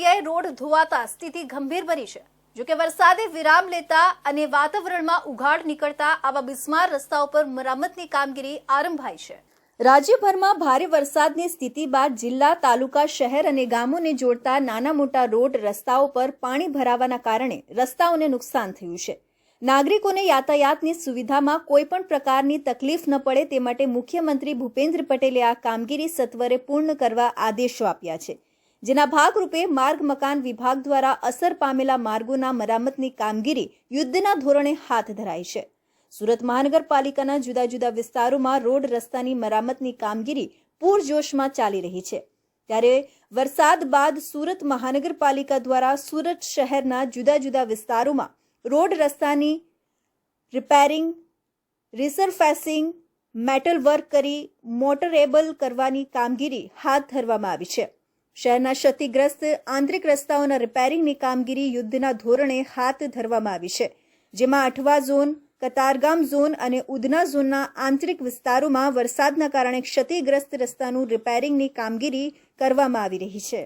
જગ્યાએ રોડ ધોવાતા સ્થિતિ ગંભીર બની છે. જોકે વરસાદે વિરામ લેતા અને વાતાવરણમાં ઉઘાડ નીકળતા આવા બિસ્માર રસ્તાઓ પર મરામતની કામગીરી આરંભાઈ છે. રાજ્યભરમાં ભારે વરસાદની સ્થિતિ બાદ જિલ્લા, તાલુકા, શહેર અને ગામોને જોડતા નાના મોટા રોડ રસ્તાઓ પર પાણી ભરાવાના કારણે રસ્તાઓને નુકસાન થયું છે. નાગરિકોને યાતાયાતની સુવિધામાં કોઈ પણ પ્રકારની તકલીફ ન પડે તે માટે મુખ્યમંત્રી ભૂપેન્દ્ર પટેલે આ કામગીરી સત્વરે પૂર્ણ કરવા આદેશો આપ્યા છે. જેના ભાગરૂપે માર્ગ મકાન વિભાગ દ્વારા અસર પામેલા માર્ગોના મરામતની કામગીરી યુદ્ધના ધોરણે હાથ ધરાઈ છે. સુરત મહાનગરપાલિકાના જુદા જુદા વિસ્તારોમાં રોડ રસ્તાની મરામતની કામગીરી પૂરજોશમાં ચાલી રહી છે. ત્યારે વરસાદ બાદ સુરત મહાનગરપાલિકા દ્વારા સુરત શહેરના જુદા જુદા વિસ્તારોમાં રોડ રસ્તાની રિપેરિંગ, રિસરફેસિંગ મેટલ વર્ક કરી મોટરેબલ કરવાની કામગીરી હાથ ધરવામાં આવી છે. શહેરના ક્ષતિગ્રસ્ત આંતરિક રસ્તાઓના રિપેરિંગની કામગીરી યુદ્ધના ધોરણે હાથ ધરવામાં આવી છે, જેમાં અઠવા ઝોન, કતારગામ ઝોન અને ઉધના ઝોનના આંતરિક વિસ્તારોમાં વરસાદના કારણે ક્ષતિગ્રસ્ત રસ્તાનું રિપેરિંગની કામગીરી કરવામાં આવી રહી છે.